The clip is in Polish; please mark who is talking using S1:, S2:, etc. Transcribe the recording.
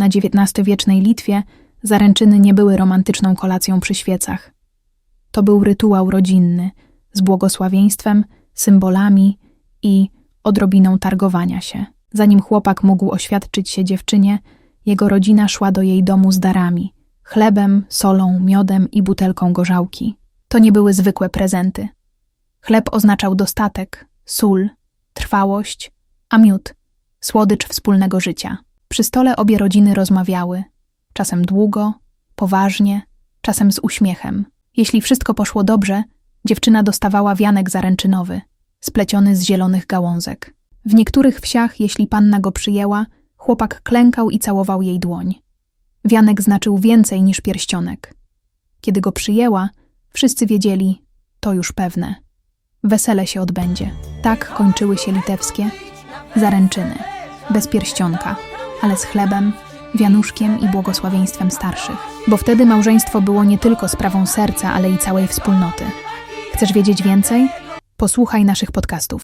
S1: Na XIX-wiecznej Litwie zaręczyny nie były romantyczną kolacją przy świecach. To był rytuał rodzinny, z błogosławieństwem, symbolami i odrobiną targowania się. Zanim chłopak mógł oświadczyć się dziewczynie, jego rodzina szła do jej domu z darami chlebem, solą, miodem i butelką gorzałki. To nie były zwykłe prezenty. Chleb oznaczał dostatek, sól, trwałość, a miód słodycz wspólnego życia. Przy stole obie rodziny rozmawiały, czasem długo, poważnie, czasem z uśmiechem. Jeśli wszystko poszło dobrze, dziewczyna dostawała wianek zaręczynowy, spleciony z zielonych gałązek. W niektórych wsiach, jeśli panna go przyjęła, chłopak klękał i całował jej dłoń. Wianek znaczył więcej niż pierścionek. Kiedy go przyjęła, wszyscy wiedzieli, to już pewne. Wesele się odbędzie. Tak kończyły się litewskie zaręczyny. Bez pierścionka, ale z chlebem, wianuszkiem i błogosławieństwem starszych. Bo wtedy małżeństwo było nie tylko sprawą serca, ale i całej wspólnoty. Chcesz wiedzieć więcej? Posłuchaj naszych podcastów.